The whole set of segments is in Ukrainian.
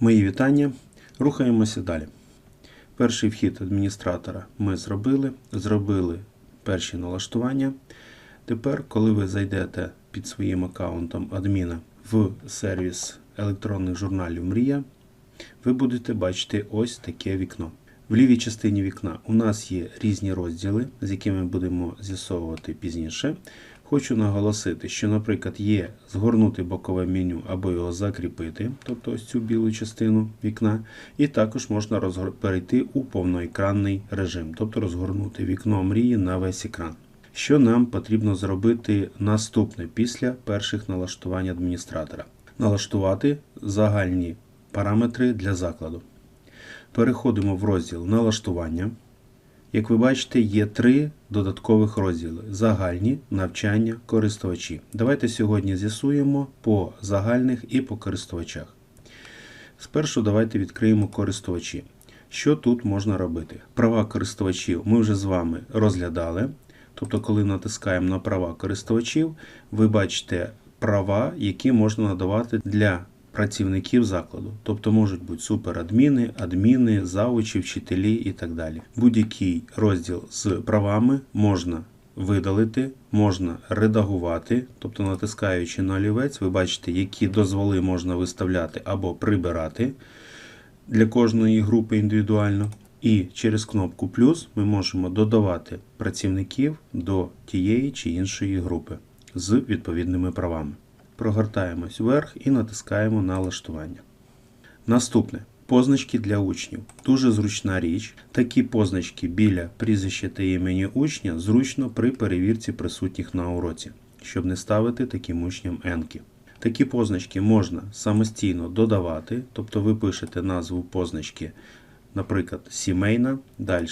Мої вітання. Рухаємося далі. Перший вхід адміністратора ми зробили. Зробили перші налаштування. Тепер, коли ви зайдете під своїм аккаунтом адміна в сервіс електронних журналів Мрія, ви будете бачити ось таке вікно. В лівій частині вікна у нас є різні розділи, з якими будемо з'ясовувати пізніше. Хочу наголосити, що, наприклад, є згорнути бокове меню або його закріпити, тобто ось цю білу частину вікна, і також можна розгор- перейти у повноекранний режим, тобто розгорнути вікно мрії на весь екран. Що нам потрібно зробити наступне після перших налаштувань адміністратора? Налаштувати загальні параметри для закладу. Переходимо в розділ налаштування. Як ви бачите, є три додаткових розділи: загальні, навчання, користувачі. Давайте сьогодні з'ясуємо по загальних і по користувачах. Спершу давайте відкриємо користувачі. Що тут можна робити? Права користувачів ми вже з вами розглядали. Тобто, коли натискаємо на права користувачів, ви бачите права, які можна надавати для працівників закладу. Тобто можуть бути суперадміни, адміни, завучі, вчителі і так далі. Будь-який розділ з правами можна видалити, можна редагувати, тобто натискаючи на олівець, ви бачите, які дозволи можна виставляти або прибирати для кожної групи індивідуально. І через кнопку плюс ми можемо додавати працівників до тієї чи іншої групи з відповідними правами. Прогортаємось вверх і натискаємо на налаштування. Наступне позначки для учнів. Дуже зручна річ. Такі позначки біля прізвища та імені учня зручно при перевірці присутніх на уроці, щоб не ставити таким учням енки. Такі позначки можна самостійно додавати, тобто ви пишете назву позначки, наприклад, сімейна, далі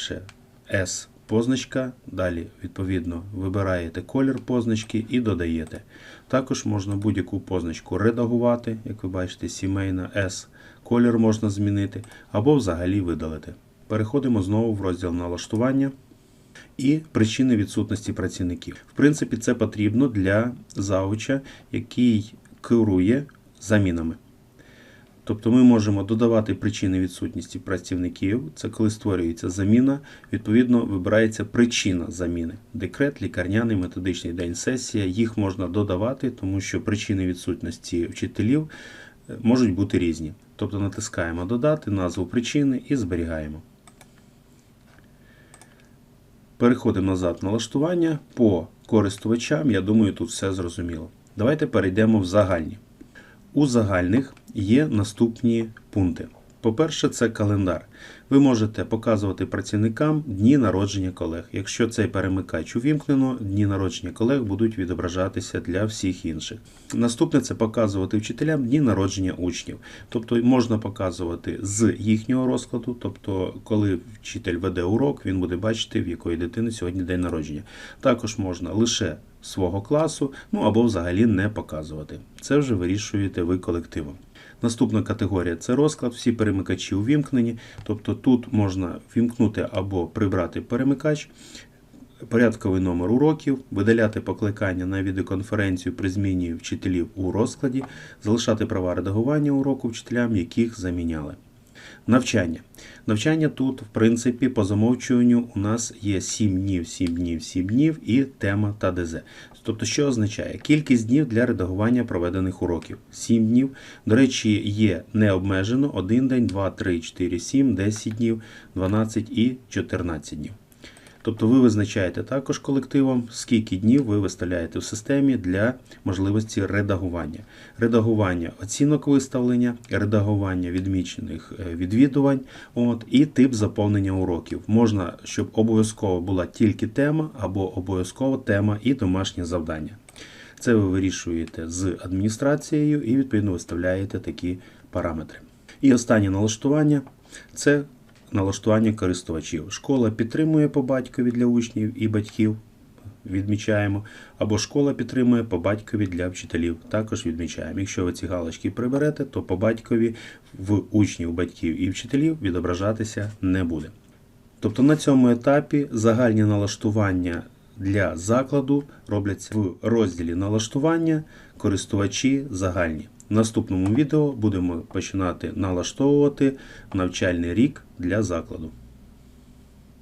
S позначка, далі, відповідно, вибираєте колір позначки і додаєте. Також можна будь-яку позначку редагувати, як ви бачите, сімейна S, колір можна змінити або взагалі видалити. Переходимо знову в розділ налаштування і причини відсутності працівників. В принципі, це потрібно для зауча, який керує замінами. Тобто ми можемо додавати причини відсутності працівників. Це коли створюється заміна, відповідно вибирається причина заміни. Декрет, лікарняний, методичний день, сесія. Їх можна додавати, тому що причини відсутності вчителів е, можуть бути різні. Тобто натискаємо додати назву причини і зберігаємо. Переходимо назад налаштування. По користувачам, я думаю, тут все зрозуміло. Давайте перейдемо в загальні. У загальних є наступні пункти. По-перше, це календар. Ви можете показувати працівникам дні народження колег. Якщо цей перемикач увімкнено, дні народження колег будуть відображатися для всіх інших. Наступне це показувати вчителям дні народження учнів. Тобто можна показувати з їхнього розкладу, тобто, коли вчитель веде урок, він буде бачити, в якої дитини сьогодні день народження. Також можна лише свого класу, ну або взагалі не показувати. Це вже вирішуєте ви колективом. Наступна категорія це розклад, всі перемикачі увімкнені. Тобто тут можна вімкнути або прибрати перемикач, порядковий номер уроків, видаляти покликання на відеоконференцію при зміні вчителів у розкладі, залишати права редагування уроку вчителям, яких заміняли. Навчання. Навчання тут, в принципі, по замовчуванню у нас є 7 днів, 7 днів, 7 днів і тема та ДЗ. Тобто, що означає? Кількість днів для редагування проведених уроків. 7 днів. До речі, є необмежено 1 день, 2, 3, 4, 7, 10 днів, 12 і 14 днів. Тобто ви визначаєте також колективом, скільки днів ви виставляєте в системі для можливості редагування. Редагування оцінок виставлення, редагування відмічених е, відвідувань от, і тип заповнення уроків. Можна, щоб обов'язково була тільки тема або обов'язково тема і домашнє завдання. Це ви вирішуєте з адміністрацією і відповідно виставляєте такі параметри. І останнє налаштування це налаштування користувачів. Школа підтримує по батькові для учнів і батьків. Відмічаємо, або школа підтримує по батькові для вчителів. Також відмічаємо. Якщо ви ці галочки приберете, то по батькові в учнів, батьків і вчителів відображатися не буде. Тобто на цьому етапі загальні налаштування для закладу робляться в розділі налаштування, користувачі загальні. В наступному відео будемо починати налаштовувати навчальний рік для закладу.